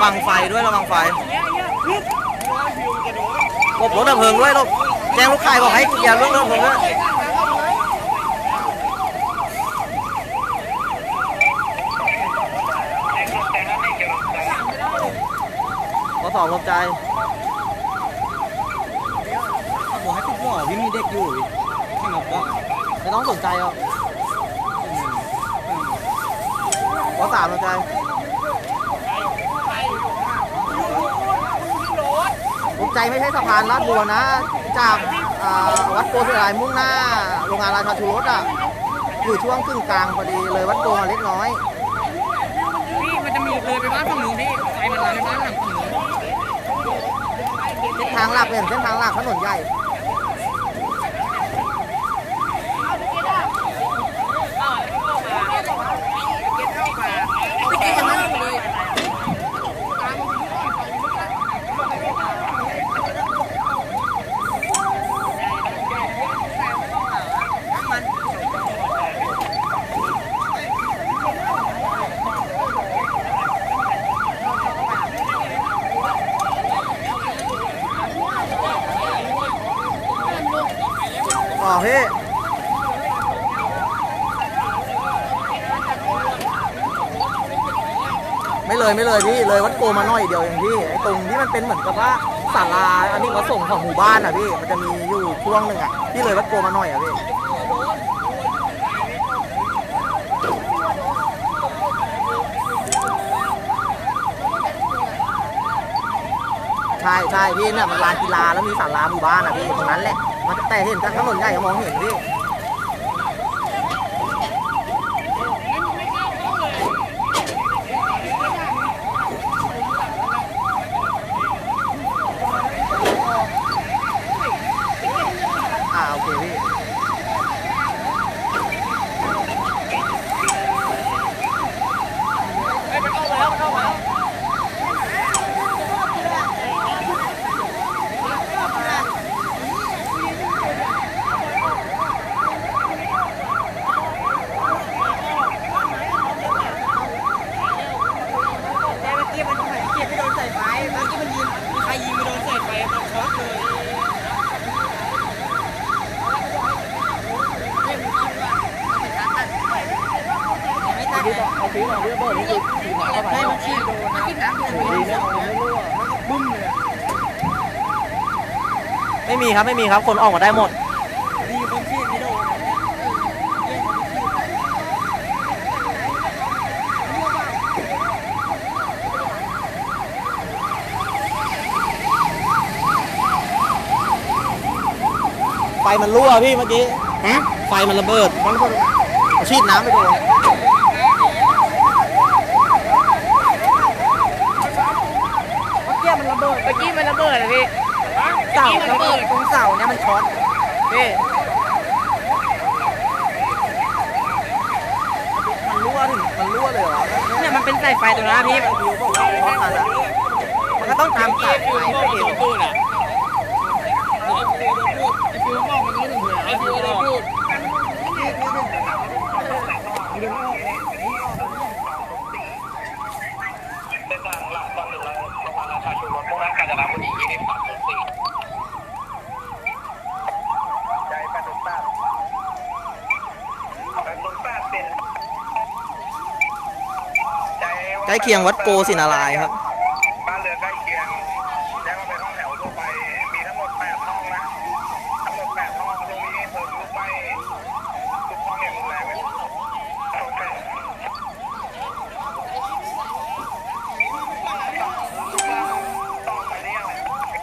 ระวังไฟด้วยระวังไฟหลบรถดับเพลิงด้วยหลบแจ้งลูกค้าบอกให้อย่าเรื่องรถดับเพลิงด้วยขอสอบรบใจบอกให้ทุกหัวพี่มีเด็กอยู่ให้มาบอกไม่ต้องสนใจหรอกขอสามรบใจ ผม ใจไม่ใช่สะพานลาดบัวนะ จากอ่าวัดโพธิ์สลายมุ่งหน้าโรงงานราชาชูรสอะอยู่ช่วงครึ่งกลางพอดีเลยวัดโพมาเล็กน้อยพี่มันจะมีเลยไปบ้านฝั่งนู้นพี่ไฟมันลามไปบ้านหลังฝั่งนู้นเส้นทางหลักเป็นเส้นทางหลักถนนใหญ่ ไปกินกันนั่นเลย อ๋อพี่ ไม่เลยไม่เลยพี่เลยวัดโกมาหน่อยเดียวเองพี่ไอ้ตรงที่มันเป็นเหมือนกับว่าศาลาอันนี้เขาส่งของหมู่บ้านอะพี่มันจะมีอยู่ช่วงหนึ่งอะที่เลยวัดโกมาหน่อยอะพี่ใช่ใช่พี่เนี่ยมันลานกีฬาแล้วมีศาลาหมู่บ้านอะพี่ตรงนั้นแหละมันแต่เห็นจากถนนใหญ่ก็มองเห็นพี่ อ่าโอเคพี่ แต่เมื่อกี้มันเกียร์ไม่โดนสายไฟ เมื่อกี้มันยิงใครยิงไม่โดนสายไฟมันช็อตเลยเอาฟีมาเรียบร้อยนี่คือสีน้ำเข้าไปให้มันฉีดโดนนะกินน้ำโดนดีเนี่ยเอาไม่รั่วบึ้มเลยไม่มีครับไม่มีครับ คนออกมาได้หมดคนฉีดไม่โดน ไฟ มันรั่วพี่เมื่อกี้ไฟมันระเบิดมันระเบิดฉีดน้ำไปโดนเมื่อกี้มันระเบิดเมื่อกี้มันระเบิดอะพี่เสาระเบิดตรงเสาเนี่ยมันช็อตพี่มันรั่วถึงมันรั่วเลยเหรอเนี่ยมันเป็นสายไฟตรงนั้นพี่ไอ้บิวบอกว่าเพราะมันอะมันก็ต้องตามสายไฟไปเอง พูดอะไอ้ฟิวโดนพูดไอ้ฟิวบอกมันก็ถึงหัวไอ้ฟิวโดนพูด เส้นทางหลักตอนหนึ่งเราโรงพยาบาลราชาชูรถมุ่งหน้ากาญจนบุรียี่สิบสามศูนย์สี่ใจแปดศูนย์แปดแปดศูนย์แปดเป็นใจ ใก ล้เคียงวัดโกศินารายครับ บ้านเรือนใกล้เคียงแล้วก็เป็นห้องแถวทั่วไปมีทั้งหมดแปดห้องนะทั้งหมดแปดห้องตรงนี้เปิดลุกไปทุกห้องอย่างรุนแรงเลยโอเคต่อไปนี้อะไรยังเลย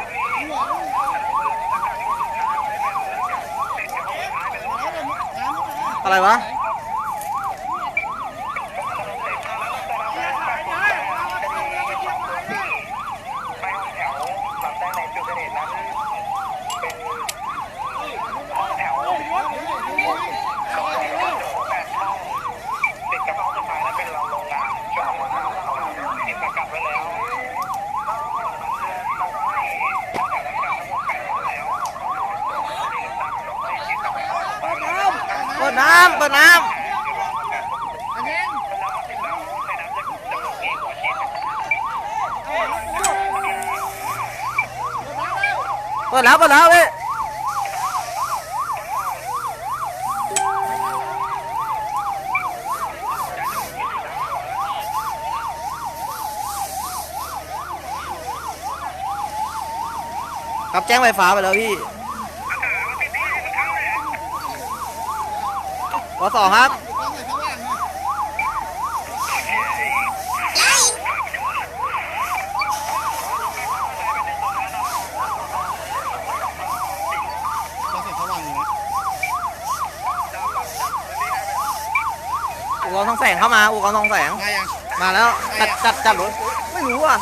ตรงนี้อะไรวะ ไปห้องแถวหลังแต่ในจุดเกิดเหตุนั้นเป็นห้องแถวสองแถวแปดห้องติดกับห้องสุดท้ายนั้นเป็นโรงงานช่วงของเราติดประกับไว้แล้วต้องให้ห้องแถวนั้นกลับทั้งหมดแปดห้องแล้ว เปิดน้ำ เปิดน้ำ เปิดแล้วเปิดแล้วพี่ครับแจ้งไฟฟ้าไปแล้วพี่วอสองครับ อุกรณ์ทอ งแสงเข้ามาอุกรณ์ทองแสง มายังมาแล้วจัดจัดจัดรถไม่รู้อะ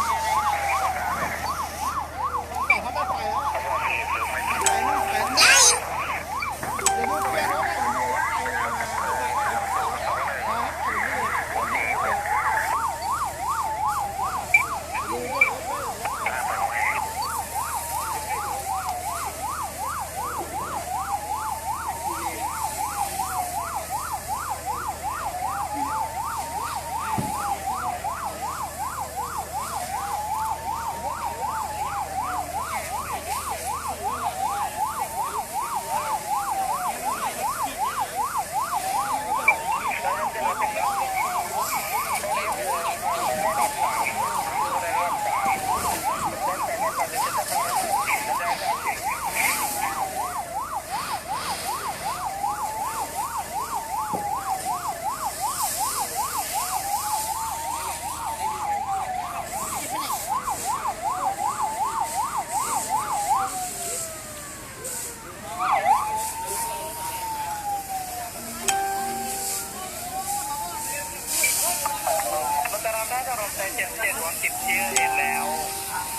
มันจะรับได้จะรับใจเจ็ดเจ็ดวันสิบชื่อเห็นแล้ว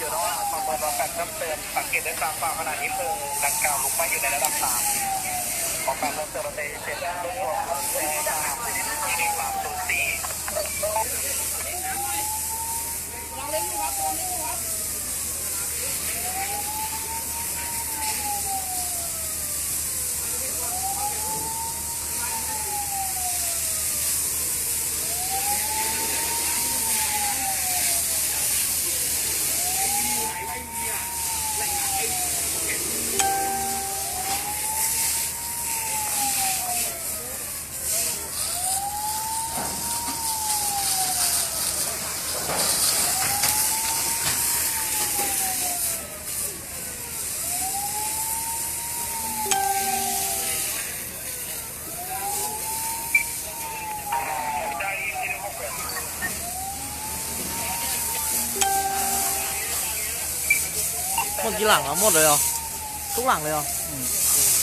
อยู่ระหว่างประเมินว่าการเพิ่มเติมสังเกตได้ตามความขนาดนี้เพลิงดังกล่าวลุกไหม้อยู่ในระดับสามของการเพิ่มเตือนเราจะเจ็ดรวบรวมในทางที่มีความสูสีห มดกี่หลังอะหมดเลยเหรอทุกหลังเลยเหรอ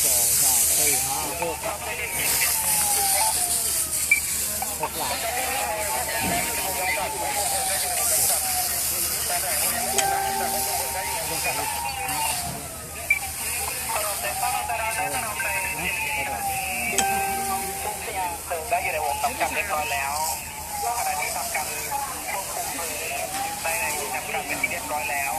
สองสามสี่ห้าหกหกหลังได้อยู่ในวงจำกัดเรียบร้อยแล้วขณะนี้ทำการควบคุมเพลิงได้ในจำกัดเป็นที่เรียบร้อยแล้ว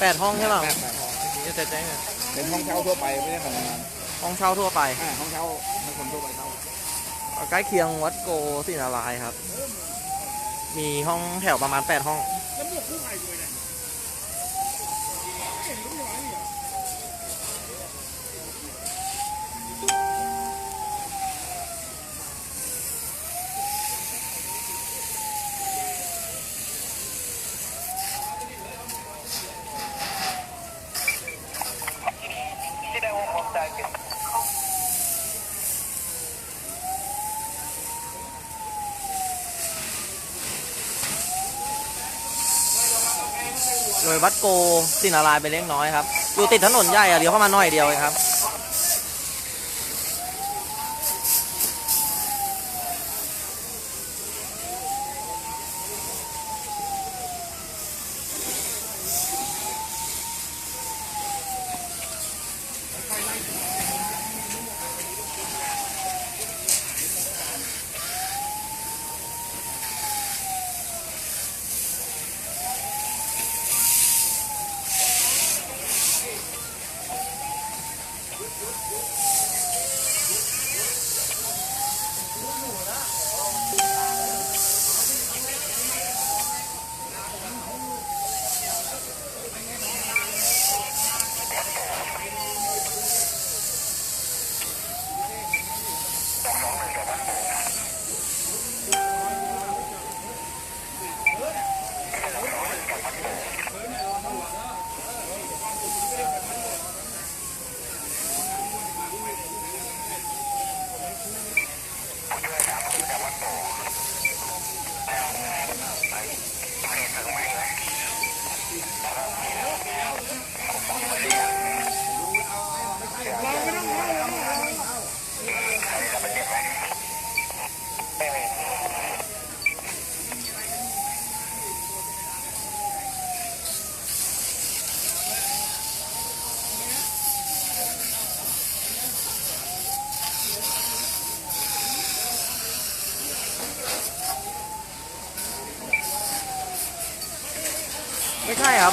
แปดห้องใช่เปล่าแปดแปดจะเสร็จได้ไงเป็นห้องเช่าทั่วไปไม่ได้ขนาดนั้นห้องเช่าทั่วไปอ่าห้องเช่าให้คนทั่วไปเช่าใกล้เคียงวัดโกศินารายณ์ครับ มีห้องแถวประมาณ8ห้องที่ยได้วงความใจเป็น เลย วัดโกสินารายไปเล็กน้อยครับ อยู่ติดถนนใหญ่อะเดี๋ยวเข้ามาหน่อยเดียวเองครับ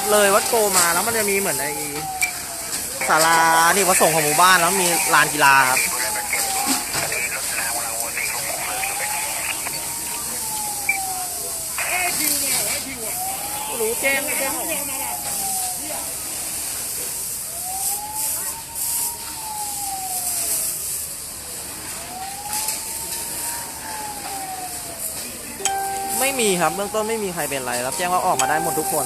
ครับเลยวัดโกมาแล้วมันจะมีเหมือนไอ้ศาลานี่วัดส่งของหมู่บ้านแล้วมีลานกีฬาครับรู้แจ้งแจ้งไม่มีครับเบื้องต้นไม่มีใครเป็นไรรับแจ้งว่าออกมาได้หมดทุกคน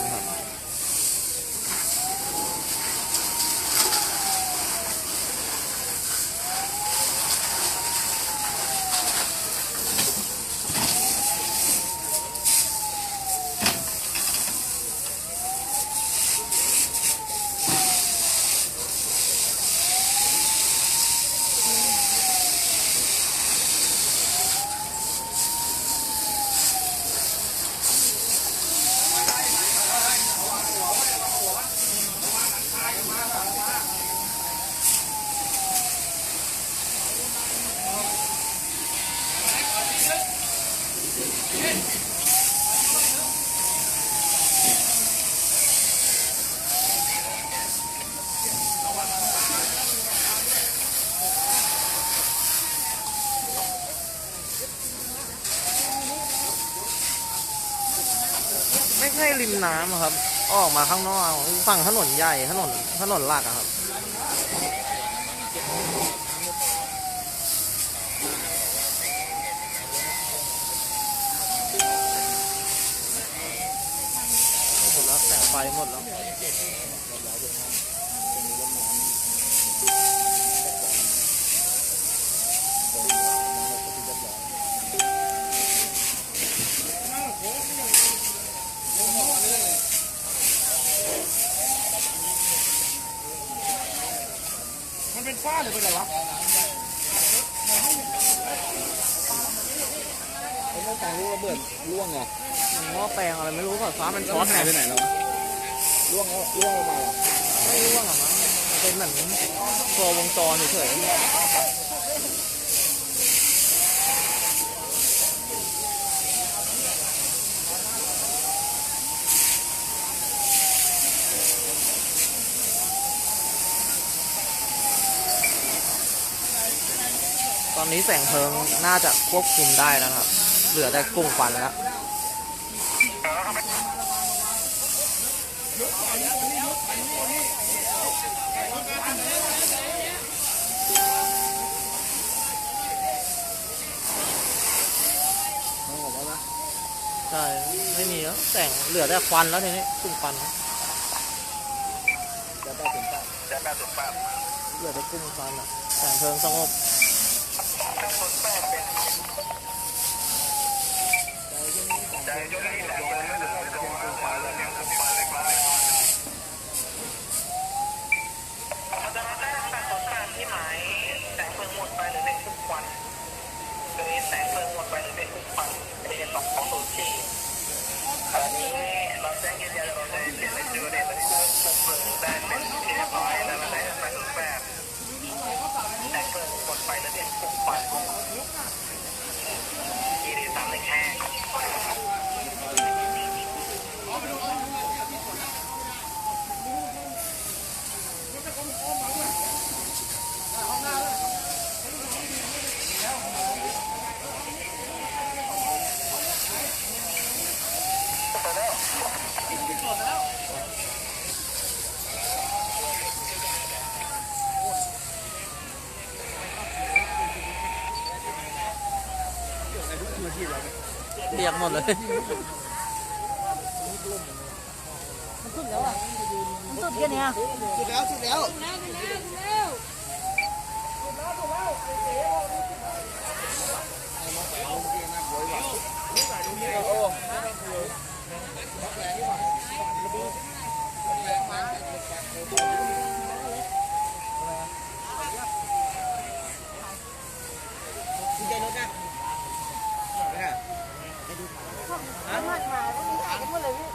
ใช่ริมน้ำอะครับ ออกมาข้างนอกฝั่งถนนใหญ่ถนนถนนหลักอะครับ หมดแล้วแต่งไฟหมดแล้ว มันเป็นฝ้าหรือเป็นอะไรวะไอ้เมื่อแต่ลูก ระเบิดร่วงเหรอมันหม้อแปลงอะไรไม่รู้ก่อนฟ้ามันแล้วช็อมัตนไงหายไปไหนแล้วร่วงแล้วร่วงลงมาเหรอไม่รู้ว่าหรอมั้งมันเป็นเหมือนตัววงจรเฉยๆตอนนี้แสงเพลิงน่าจะควบคุมได้แล้วครับ เหลือแต่กลุ่มควันแล้วมันบอกว่านะใช่ไม่มีแล้วแสงเหลือแต่ควันแล้วทีนี้กลุ่มควันจะได้ถึงป้าจะแปดศูนย์แปดเหลือแต่กลุ่มควันอะแสงเพลิงสงบ ได้เป็นที่เรียบร้อยแล้วมันะครับ ยกหมดเลยสุดแล้วอ่ะสุดแค่นี้สุดแล้วสุดแล้วสุดแล้วสุดแล้วสุดแล้วสุดแล้วใจรถนะ ไม่มาไม่มาพวกนี้หายกันหมดเลยพี่